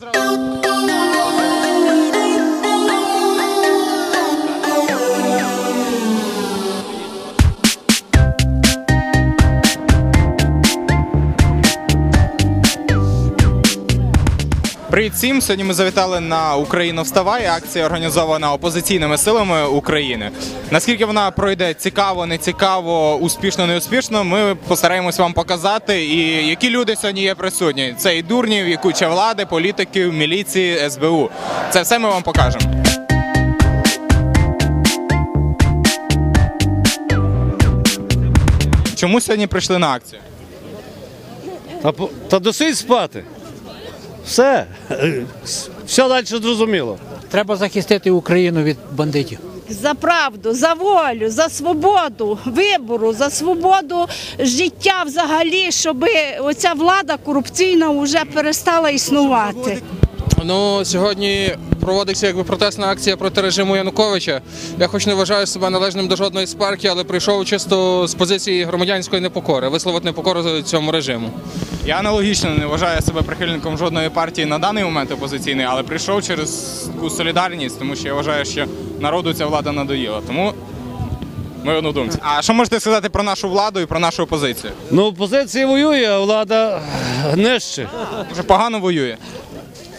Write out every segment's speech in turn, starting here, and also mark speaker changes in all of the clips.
Speaker 1: Outro... Привіт всім! Сьогодні ми завітали на Україну вставай. Акція організована опозиційними силами України. Наскільки вона пройде цікаво, не цікаво, успішно, не успішно, ми постараємось вам показати. І які люди сьогодні є присутні. Це і дурнів, і куча влади, політиків, міліції, СБУ. Це все ми вам покажемо. Чому сьогодні прийшли на акцію?
Speaker 2: Та, та досить спати. Все. Все далі зрозуміло.
Speaker 3: Треба захистити Україну від бандитів.
Speaker 4: За правду, за волю, за свободу вибору, за свободу життя взагалі, щоб оця влада корупційна вже перестала існувати.
Speaker 5: Ну сьогодні проводиться якби протестна акція проти режиму Януковича. Я хоч не вважаю себе належним до жодної з партій, але прийшов чисто з позиції громадянської непокори, висловити непокору цьому режиму.
Speaker 1: Я аналогічно не вважаю себе прихильником жодної партії на даний момент опозиційної, але прийшов через таку солідарність, тому що я вважаю, що народу ця влада надоїла. Тому ми однодумці. А що можете сказати про нашу владу і про нашу опозицію?
Speaker 2: Ну, опозиція воює, а влада нижче.
Speaker 1: Вже погано воює.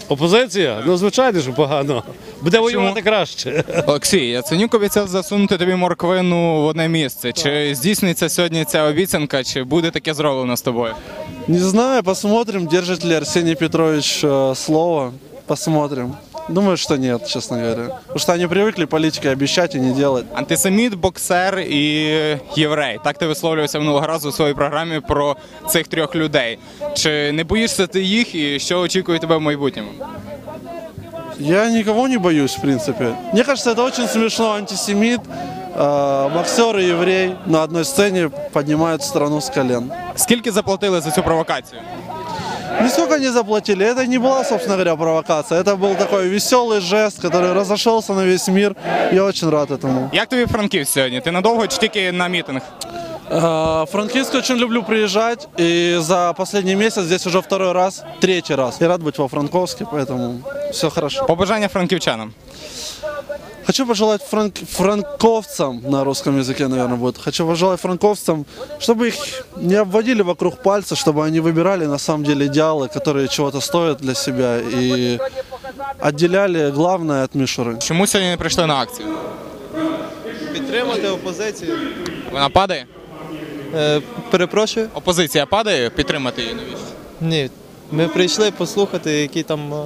Speaker 2: Опозиція? Ну, звичайно, що погано. Буде воювати краще.
Speaker 1: Олексій, Яценюк обіцяв засунути тобі морквину в одне місце. Чи здійсниться сьогодні ця обіцянка, чи буде таке зроблено з тобою?
Speaker 6: Не знаю, посмотрим, держит ли Арсений Петрович э, слово. Посмотрим. Думаю, что нет, честно говоря. Потому что они привыкли политикой обещать и не делать.
Speaker 1: Антисеміт, боксер і єврей. Так ти висловлювався минулого разу у своїй програмі про цих трьох людей. Чи не боїшся ти їх і що очікує тебе в майбутньому?
Speaker 6: Я никого не боюсь, в принципе. Мне кажется, это очень смешно. Антисемит, э, боксер и еврей на одной сцене поднимают страну с колен.
Speaker 1: Скільки заплатили за цю провокацію?
Speaker 6: Нисколько не заплатили. Это не была, собственно говоря, провокация. Это был такой веселый жест, который разошелся на весь мир. Я очень рад этому.
Speaker 1: Як тобі Франків сьогодні? Ти надовго чи тільки на мітинг?
Speaker 6: Э, В Франкивск очень люблю приезжать, и за последний месяц здесь уже второй раз, третий раз. Я рад быть во Франковске, поэтому все хорошо.
Speaker 1: Побажання франківчанам.
Speaker 6: Хочу пожелать франк- франковцам, на русском языке, наверное, будет, хочу пожелать франковцам, чтобы их не обводили вокруг пальца, чтобы они выбирали на самом деле идеалы, которые чего-то стоят для себя, и отделяли главное от мишуры.
Speaker 1: Чому сьогодні не прийшли на акцію?
Speaker 7: Підтримати опозицію.
Speaker 1: Вона падає?
Speaker 7: Е, перепрошую?
Speaker 1: Опозиція падає, підтримати її навіщо?
Speaker 7: Ні. Ми прийшли послухати, які там. е,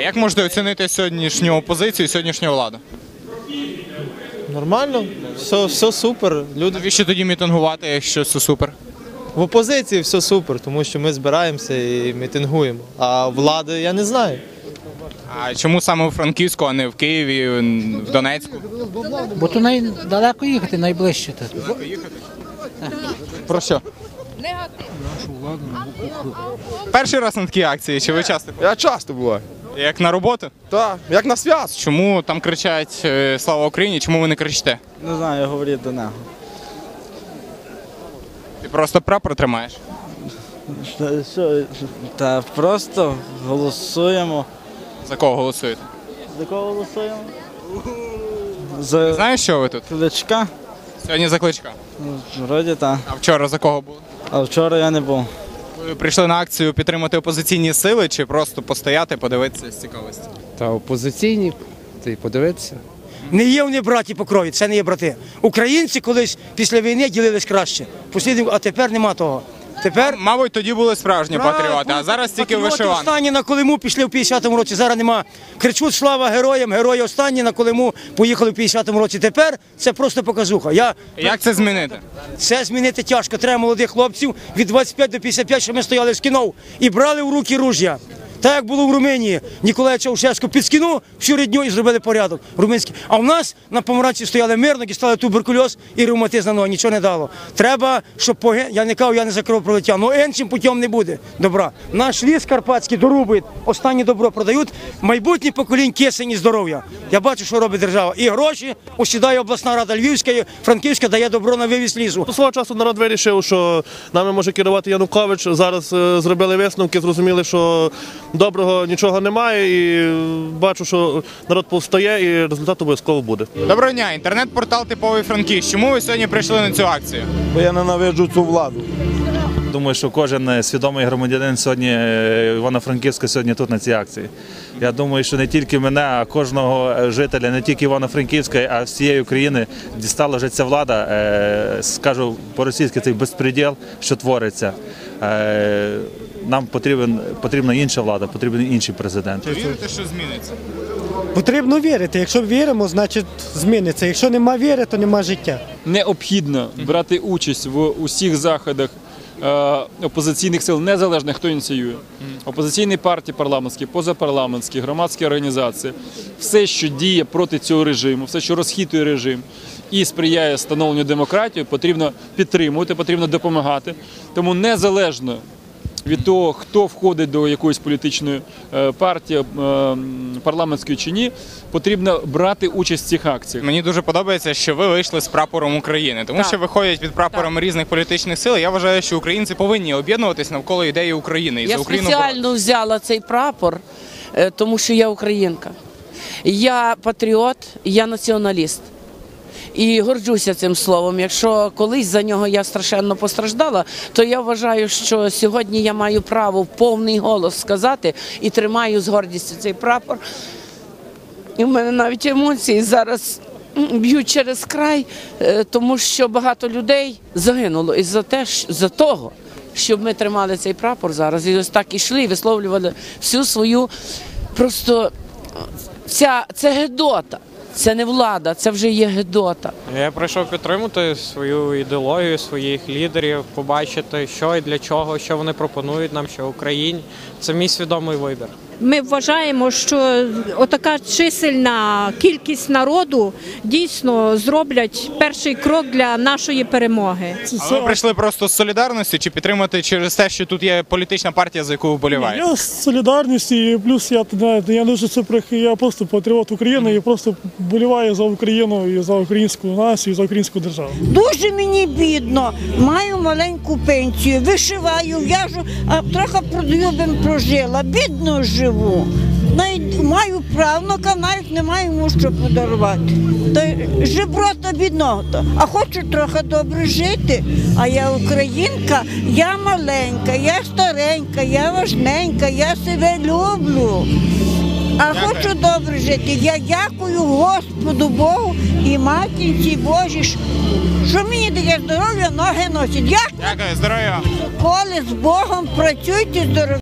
Speaker 1: як можете оцінити сьогоднішню опозицію і сьогоднішню владу?
Speaker 7: нормально, все, все супер. Люди
Speaker 1: Навіщо тоді мітингувати, якщо все супер?
Speaker 7: в опозиції все супер, тому що ми збираємося і мітингуємо. А влади я не знаю.
Speaker 1: А чому саме у Франківську, а не в Києві, в Донецьку?
Speaker 3: Бо то най... далеко їхати, найближче. тут.
Speaker 1: Про що? Перший раз на такій акції, чи ви часто?
Speaker 8: Я часто буваю.
Speaker 1: Як на роботу?
Speaker 8: Так, як на свят.
Speaker 1: Чому там кричать е, Слава Україні? Чому ви не кричите?
Speaker 6: Не знаю, я говорю до нього.
Speaker 1: Ти просто прапор тримаєш.
Speaker 6: Та просто голосуємо.
Speaker 1: За кого голосуєте?
Speaker 6: За кого голосуємо? За
Speaker 1: Знаєш, що ви тут?
Speaker 6: Кличка?
Speaker 1: Сьогодні за кличка.
Speaker 6: Вроді так.
Speaker 1: А вчора за кого були?
Speaker 6: А вчора я не був.
Speaker 1: Ви прийшли на акцію підтримати опозиційні сили чи просто постояти, подивитися з цікавості?
Speaker 9: Та опозиційні, ти подивитися.
Speaker 10: Не є вони браті по крові, це не є брати. Українці колись після війни ділились краще. Послідів, а тепер нема того. Тепер
Speaker 1: Мабуть, тоді були справжні патріоти, а зараз тільки вишиванки.
Speaker 10: Останні на Колиму пішли в 50-му році. Зараз нема. Кричуть слава героям, герої останні на Колиму поїхали в 50-му році. Тепер це просто показуха. Я
Speaker 1: Як це змінити?
Speaker 10: це змінити тяжко. Треба молодих хлопців від 25 до 55, щоб ми стояли з кіно і брали в руки ружя. Так як було в Румунії, Ніколая Чаушевського підскинув всю рідню і зробили порядок. Румунський. А в нас на помаранці стояли мирно, дістали туберкульоз і ревматизм на ноги, нічого не дало. Треба, щоб поги... я не кажу, я не за кровопролиття, але іншим путем не буде. Добра. Наш ліс карпатський дорубують, останнє добро продають. Майбутнє поколінь кисень і здоров'я. Я бачу, що робить держава. І гроші осідає обласна рада Львівська, і Франківська дає добро на вивіз лісу.
Speaker 11: До свого часу народ вирішив, що нами може керувати Янукович. Зараз е, зробили висновки, зрозуміли, що доброго нічого немає, і бачу, що народ повстає, і результат обов'язково буде.
Speaker 1: Доброго дня, інтернет-портал типовий Франківськ. Чому ви сьогодні прийшли на цю акцію?
Speaker 8: Бо я ненавиджу цю владу.
Speaker 12: Думаю, що кожен е, свідомий громадянин сьогодні е, Івано-Франківська сьогодні тут на цій акції. Я думаю, що не тільки мене, а кожного е, жителя, не тільки Івано-Франківська, а всієї України дістала вже ця влада. Скажу по-російськи, цей безпреділ, що твориться. Нам потрібен потрібна інша влада, потрібен інший президент.
Speaker 1: Чи вірите, що зміниться?
Speaker 13: Потрібно вірити. Якщо віримо, значить зміниться. Якщо нема віри, то нема життя.
Speaker 14: необхідно брати участь в усіх заходах е, опозиційних сил, незалежно хто ініціює. Опозиційні партії парламентські, позапарламентські, громадські організації, все, що діє проти цього режиму, все, що розхитує режим і сприяє становленню демократії, потрібно підтримувати, потрібно допомагати. Тому незалежно від того, хто входить до якоїсь політичної е, партії, е, парламентської чи ні, потрібно брати участь в цих акціях.
Speaker 1: Мені дуже подобається, що ви вийшли з прапором України, тому що виходять під прапором різних політичних сил. Я вважаю, що українці повинні об'єднуватись навколо ідеї України і
Speaker 15: Я
Speaker 1: за Україну.
Speaker 15: спеціально взяла цей прапор, е, тому що я українка. Я патріот, я націоналіст. І горджуся цим словом. Якщо колись за нього я страшенно постраждала, то я вважаю, що сьогодні я маю право повний голос сказати і тримаю з гордістю цей прапор. І в мене навіть емоції зараз б'ють через край, е, тому що багато людей загинуло із за те, за того, щоб ми тримали цей прапор зараз. І ось так ішли і висловлювали всю свою просто ця це гедота. Це не влада, це вже є гедота.
Speaker 16: Я прийшов підтримати свою ідеологію, своїх лідерів, побачити, що і для чого, що вони пропонують нам, що Україні. Це мій свідомий вибір.
Speaker 17: Ми вважаємо, що отака чисельна кількість народу дійсно зроблять перший крок для нашої перемоги.
Speaker 1: А ви прийшли просто з солідарності чи підтримати через те, що тут є політична партія, за яку ви вболіваєте?
Speaker 18: Я з солідарності, і плюс я я не дуже супер, я просто патріот України і просто боліваю за Україну і за українську націю, і за українську державу.
Speaker 19: Дуже мені бідно. Маю маленьку пенсію, вишиваю, в'яжу, а трохи продаю, бим прожила. Бідно живу. Навіть маю правнука, навіть не маю йому що подарувати. То жеброта біднота. А хочу трохи добре жити. А я українка, я маленька, я старенька, я важненька, я себе люблю. А хочу добре жити. Я дякую Господу Богу і матінці Божій, що мені дає здоров'я, ноги носять. Як
Speaker 1: Дякую, здоров'я.
Speaker 19: коли з Богом працюйте здоров'я.